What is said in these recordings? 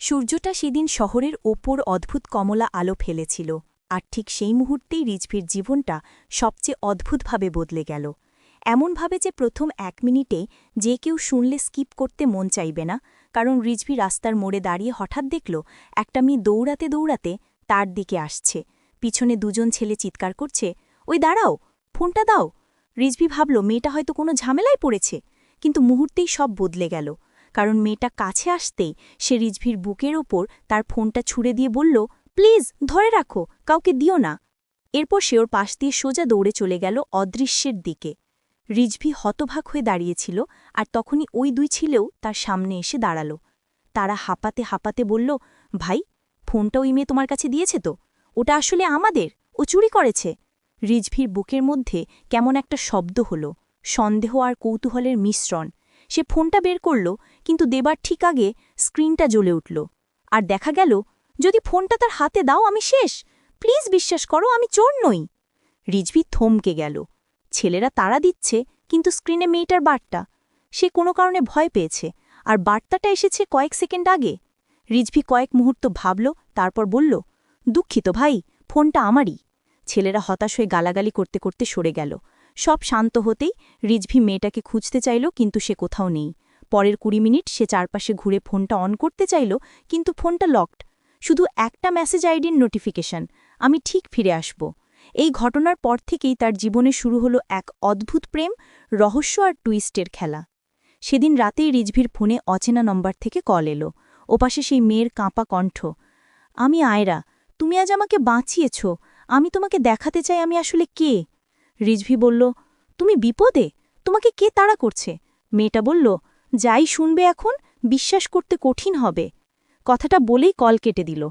সূর্যটা সেদিন শহরের ওপর অদ্ভুত কমলা আলো ফেলেছিল, আর ঠিক সেই মুহূর্তেই রিজভির জীবনটা সবচেয়ে অদ্ভুতভাবে বদলে গেল। এমনভাবে যে প্রথম এক মিনিটে যে কেউ শুনলে স্কিপ করতে মন চাইবে না, কারণ রিজভি রাস্তার মোড়ে দাঁড়িয়ে হঠাৎ দেখল, একটা মেয়ে দৌড়াতে দৌড়াতে তার দিকে আসছে। পিছনে দুজন ছেলে চিৎকার করছে, ওই দাঁড়াও, ফোনটা দাও। রিজভি ভাবল, মেয়েটা হয়তো কোনো ঝামেলায় পড়েছে। কিন্তু মুহূর্তেই সব বদলে গেল। কারণ মেয়েটা কাছে আসতেই সে রিজভির বুকের ওপর তার ফোনটা ছুড়ে দিয়ে বলল, প্লিজ, ধরে রাখো, কাউকে দিও না। এরপর সে ওর পাশ দিয়ে সোজা দৌড়ে চলে গেল অদৃশ্যের দিকে। রিজভি হতভাগ হয়ে দাঁড়িয়েছিল আর তখনই ওই দুই ছিলেও তার সামনে এসে দাঁড়াল। তারা হাঁপাতে হাঁপাতে বলল, ভাই, ফোনটা ওই মেয়ে তোমার কাছে দিয়েছে তো? ওটা আসলে আমাদের? ও চুরি করেছে? রিজভির বুকের মধ্যে কেমন একটা শব্দ হল। সন্দেহ আর কৌতূহলের মিশ্রণ। সে ফোনটা বের করল, কিন্তু দেবার ঠিক আগে স্ক্রিনটা জ্বলে উঠল। আর দেখা গেল, যদি ফোনটা তার হাতে দাও, আমি শেষ। প্লিজ বিশ্বাস করো, আমি চোর নই। রিজভি থমকে গেল। ছেলেরা তাড়া দিচ্ছে, কিন্তু স্ক্রিনে মেয়েটার বার্তা। সে কোনো কারণে ভয় পেয়েছে, আর বার্তাটা এসেছে কয়েক সেকেন্ড আগে। রিজভি কয়েক মুহূর্ত ভাবল, তারপর বলল, দুঃখিত ভাই, ফোনটা আমারই। ছেলেরা হতাশ হয়ে গালাগালি করতে করতে সরে গেল। সব শান্ত হতেই রিজভি মেয়েটাকে খুঁজতে চাইল, কিন্তু সে কোথাও নেই। পরের কুড়ি মিনিট সে চারপাশে ঘুরে ফোনটা অন করতে চাইল, কিন্তু ফোনটা লকড। শুধু একটা মেসেজ আইডির নোটিফিকেশন, আমি ঠিক ফিরে আসব। এই ঘটনার পর থেকেই তার জীবনে শুরু হলো এক অদ্ভুত প্রেম, রহস্য আর টুইস্টের খেলা। সেদিন রাতেই রিজভির ফোনে অচেনা নম্বর থেকে কল এলো। ওপাশে সেই মেয়ের কাঁপা কণ্ঠ, আমি আয়রা, তুমি আজ আমাকে বাঁচিয়েছ। আমি তোমাকে দেখাতে চাই আমি আসলে কে? রিজভি বলল, তুমি বিপদে? তোমাকে কে তাড়া করছে? মেয়েটা বলল, যাই শুনবে এখন, বিশ্বাস করতে কঠিন হবে। কথাটা বলেই কল কেটে দিল।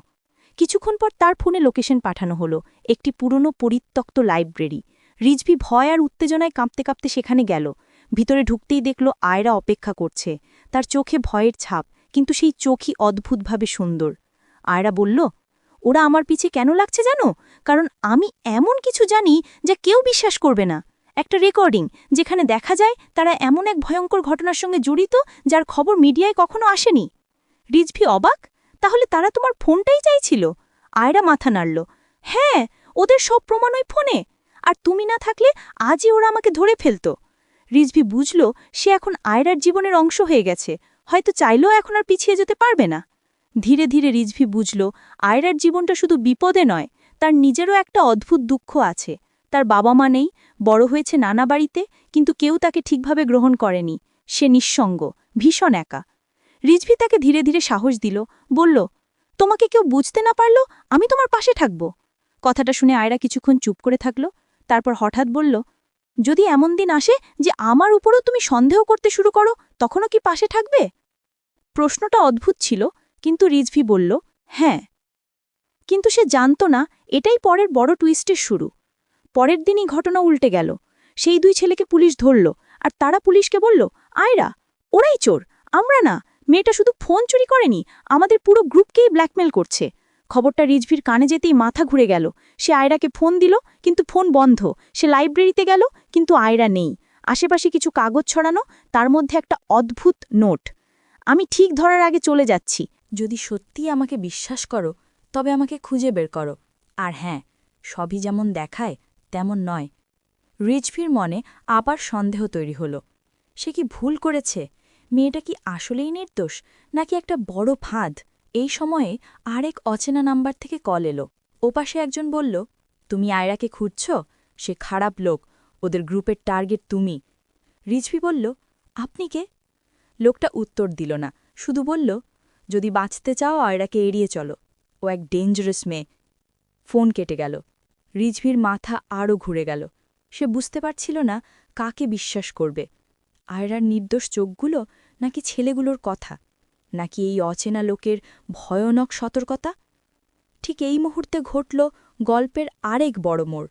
কিছুক্ষণ পর তার ফোনে লোকেশন পাঠানো হলো, একটি পুরনো পরিত্যক্ত লাইব্রেরি। রিজভি ভয় আর উত্তেজনায় কাঁপতে কাঁপতে সেখানে গেল। ভিতরে ঢুকতেই দেখল আয়রা অপেক্ষা করছে। তার চোখে ভয়ের ছাপ, কিন্তু সেই চোখই অদ্ভুতভাবে সুন্দর। আয়রা বলল, ওরা আমার পিছে কেন লাগছে জানো? কারণ আমি এমন কিছু জানি যা কেউ বিশ্বাস করবে না। একটা রেকর্ডিং যেখানে দেখা যায় তারা এমন এক ভয়ঙ্কর ঘটনার সঙ্গে জড়িত যার খবর মিডিয়ায় কখনো আসেনি। রিজভি অবাক? তাহলে তারা তোমার ফোনটাই চাইছিল? আয়রা মাথা নাড়ল। হ্যাঁ ওদের সব প্রমাণ ওই ফোনে। আর তুমি না থাকলে আজই ওরা আমাকে ধরে ফেলত। রিজভি বুঝল সে এখন আয়রার জীবনের অংশ হয়ে গেছে। হয়তো চাইলেও এখন আর পিছিয়ে যেতে পারবে না। ধীরে ধীরে রিজভি বুঝল, আয়রার জীবনটা শুধু বিপদে নয় তার নিজেরও একটা অদ্ভুত দুঃখ আছে। তার বাবা মা নেই, বড় হয়েছে নানা বাড়িতে, কিন্তু কেউ তাকে ঠিকভাবে গ্রহণ করেনি। সে নিঃসঙ্গ, ভীষণ একা। রিজভি তাকে ধীরে ধীরে সাহস দিল, বলল, তোমাকে কেউ বুঝতে না পারল? আমি তোমার পাশে থাকব। কথাটা শুনে আয়রা কিছুক্ষণ চুপ করে থাকল, তারপর হঠাৎ বলল, যদি এমন দিন আসে যে আমার উপরও তুমি সন্দেহ করতে শুরু করো, তখনও কি পাশে থাকবে? প্রশ্নটা অদ্ভুত ছিল, কিন্তু রিজভি বলল হ্যাঁ। কিন্তু সে জানত না, এটাই পরের বড় টুইস্টের শুরু। পরের দিনই ঘটনা উল্টে গেল। সেই দুই ছেলেকে পুলিশ ধরল, আর তারা পুলিশকে বলল, আয়রা, ওরাই চোর, আমরা না। মেয়েটা শুধু ফোন চুরি করেনি, আমাদের পুরো গ্রুপকেই ব্ল্যাকমেল করছে। খবরটা রিজভির কানে যেতেই মাথা ঘুরে গেল। সে আয়রাকে ফোন দিল, কিন্তু ফোন বন্ধ। সে লাইব্রেরিতে গেল, কিন্তু আয়রা নেই। আশেপাশে কিছু কাগজ ছড়ানো, তার মধ্যে একটা অদ্ভুত নোট। আমি ঠিক ধরার আগে চলে যাচ্ছি। যদি সত্যি আমাকে বিশ্বাস করো তবে আমাকে খুঁজে বের করো। আর হ্যাঁ সবই যেমন দেখায়, তেমন নয়। রিজভির মনে আবার সন্দেহ তৈরি হল। সে কি ভুল করেছে? মেয়েটা কি আসলেই নির্দোষ, নাকি একটা বড় ফাঁদ? এই সময়ে আরেক অচেনা নাম্বার থেকে কল এলো। ওপাশে একজন বলল, তুমি আয়রাকে খুঁজছ? সে খারাপ লোক, ওদের গ্রুপের টার্গেট তুমি। রিজভি বলল, আপনি কে? লোকটা উত্তর দিল না, শুধু বলল, যদি বাঁচতে চাও, আয়রাকে এড়িয়ে চলো। ও এক ডেঞ্জারাস মেয়ে। ফোন কেটে গেল। রিজভির মাথা আরও ঘুরে গেল। সে বুঝতে পারছিল না কাকে বিশ্বাস করবে। আয়রার নির্দোষ চোখগুলো নাকি ছেলেগুলোর কথা? নাকি এই অচেনা লোকের ভয়ানক সতর্কতা? ঠিক এই মুহূর্তে ঘটল গল্পের আরেক বড় মোড়।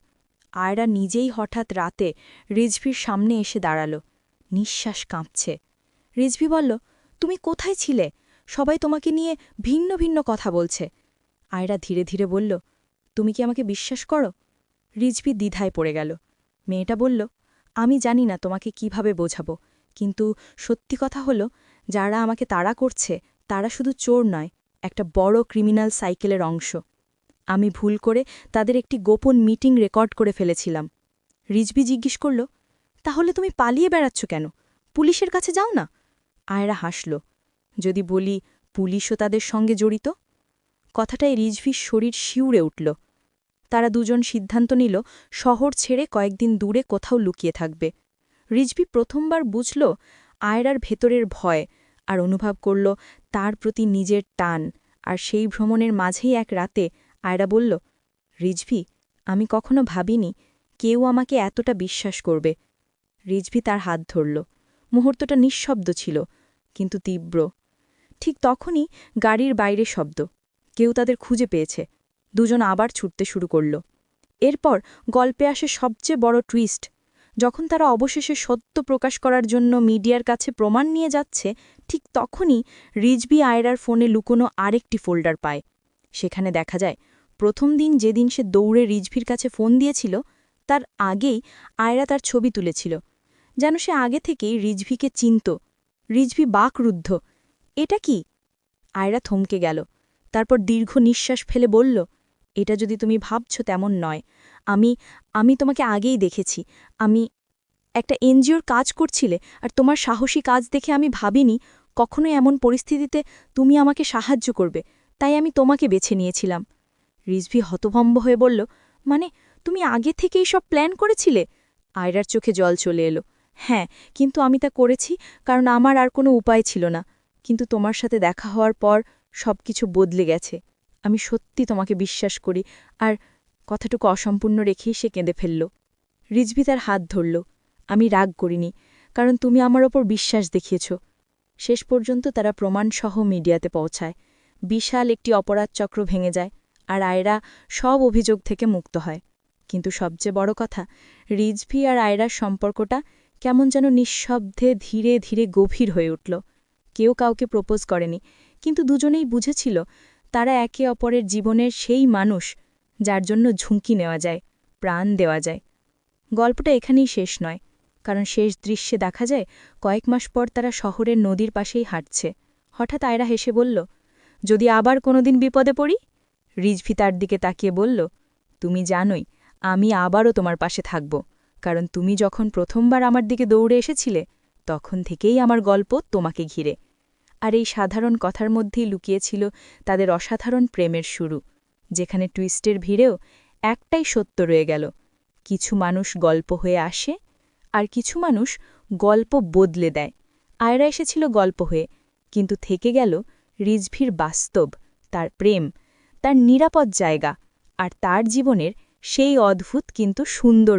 আয়রা নিজেই হঠাৎ রাতে রিজভির সামনে এসে দাঁড়াল। নিঃশ্বাস কাঁপছে। রিজভি বলল, তুমি কোথায় ছিলে? সবাই তোমাকে নিয়ে ভিন্ন ভিন্ন কথা বলছে। আয়রা ধীরে ধীরে বলল, তুমি কি আমাকে বিশ্বাস করো? রিজভি দ্বিধায় পড়ে গেল। মেয়েটা বলল, আমি জানি না তোমাকে কীভাবে বোঝাবো, কিন্তু সত্যি কথা হলো, যারা আমাকে তাড়া করছে, তারা শুধু চোর নয়, একটা বড় ক্রিমিনাল সাইকেলের অংশ। আমি ভুল করে তাদের একটি গোপন মিটিং রেকর্ড করে ফেলেছিলাম। রিজবি জিজ্ঞেস করল, তাহলে তুমি পালিয়ে বেড়াচ্ছ কেন? পুলিশের কাছে যাও না? আয়রা হাসল, যদি বলি পুলিশও তাদের সঙ্গে জড়িত কথাটায় রিজভির শরীর শিউরে উঠল। তারা দুজন সিদ্ধান্ত নিল, শহর ছেড়ে কয়েকদিন দূরে কোথাও লুকিয়ে থাকবে। রিজভি প্রথমবার বুঝল, আয়রার ভেতরের ভয়, আর অনুভব করল, তার প্রতি নিজের টান। আর সেই ভ্রমণের মাঝেই এক রাতে আয়রা বলল, রিজভি, আমি কখনো ভাবিনি, কেউ আমাকে এতটা বিশ্বাস করবে। রিজভি তার হাত ধরল। মুহূর্তটা নিঃশব্দ ছিল, কিন্তু তীব্র। ঠিক তখনই গাড়ির বাইরে শব্দ। কেউ তাদের খুঁজে পেয়েছে। দুজন আবার ছুটতে শুরু করল। এরপর গল্পে আসে সবচেয়ে বড় টুইস্ট যখন তারা অবশেষে সত্য প্রকাশ করার জন্য মিডিয়ার কাছে প্রমাণ নিয়ে যাচ্ছে, ঠিক তখনই রিজবি আয়রার ফোনে লুকোনো আরেকটি ফোল্ডার পায়। সেখানে দেখা যায়, প্রথম দিন যেদিন সে দৌড়ে রিজভির কাছে ফোন দিয়েছিল, তার আগেই আয়রা তার ছবি তুলেছিল। যেন সে আগে থেকেই রিজভিকে চিনত। রিজভি বাকরুদ্ধ। এটা কি? আয়রা থমকে গেল। তারপর দীর্ঘ নিঃশ্বাস ফেলে বলল, এটা যদি তুমি ভাবছ তেমন নয়। আমি আমি তোমাকে আগেই দেখেছি। আমি একটা এনজিওর কাজ করছিলে আর তোমার সাহসী কাজ দেখে আমি ভাবিনি কখনো এমন পরিস্থিতিতে তুমি আমাকে সাহায্য করবে। তাই আমি তোমাকে বেছে নিয়েছিলাম। রিজভি হতভম্ব হয়ে বলল মানে তুমি আগে থেকেই সব প্ল্যান করেছিলে? আয়রার চোখে জল চলে এলো হ্যাঁ কিন্তু আমি তা করেছি কারণ আমার আর কোনো উপায় ছিল না। কিন্তু তোমার সাথে দেখা হওয়ার পর সব কিছু বদলে গেছে। আমি সত্যি তোমাকে বিশ্বাস করি, আর কথাটুকু অসম্পূর্ণ রেখেই সে কেঁদে ফেলল। রিজভি তার হাত ধরল। আমি রাগ করিনি, কারণ তুমি আমার ওপর বিশ্বাস দেখিয়েছ। শেষ পর্যন্ত তারা প্রমাণসহ মিডিয়াতে পৌঁছায়। বিশাল একটি অপরাধ চক্র ভেঙে যায়, আর আয়রা সব অভিযোগ থেকে মুক্ত হয়। কিন্তু সবচেয়ে বড় কথা, রিজভি আর আয়রার সম্পর্কটা কেমন যেন নিঃশব্দে ধীরে ধীরে গভীর হয়ে উঠল। কেউ কাউকে প্রপোজ করেনি কিন্তু দুজনেই বুঝেছিল তারা একে অপরের জীবনের সেই মানুষ যার জন্য ঝুঁকি নেওয়া যায়, প্রাণ দেওয়া যায়। গল্পটা এখানেই শেষ নয়, কারণ শেষ দৃশ্যে দেখা যায় কয়েক মাস পর তারা শহরের নদীর পাশেই হাঁটছে। হঠাৎ আয়রা হেসে বলল, যদি আবার কোনোদিন বিপদে পড়ি? রিজভি তার দিকে তাকিয়ে বলল, তুমি জানোই, আমি আবারও তোমার পাশে থাকব, কারণ তুমি যখন প্রথমবার আমার দিকে দৌড়ে এসেছিলে, তখন থেকেই আমার গল্প তোমাকে ঘিরে। আর এই সাধারণ কথার মধ্যেই লুকিয়েছিল তাদের অসাধারণ প্রেমের শুরু, যেখানে টুইস্টের ভিড়েও একটাই সত্য রয়ে গেল, কিছু মানুষ গল্প হয়ে আসে আর কিছু মানুষ গল্প বদলে দেয়। আয়রা এসেছিল গল্প হয়ে, কিন্তু থেকে গেল রিজভির বাস্তব, তার প্রেম, তার নিরাপদ জায়গা আর তার জীবনের সেই অদ্ভুত কিন্তু সুন্দর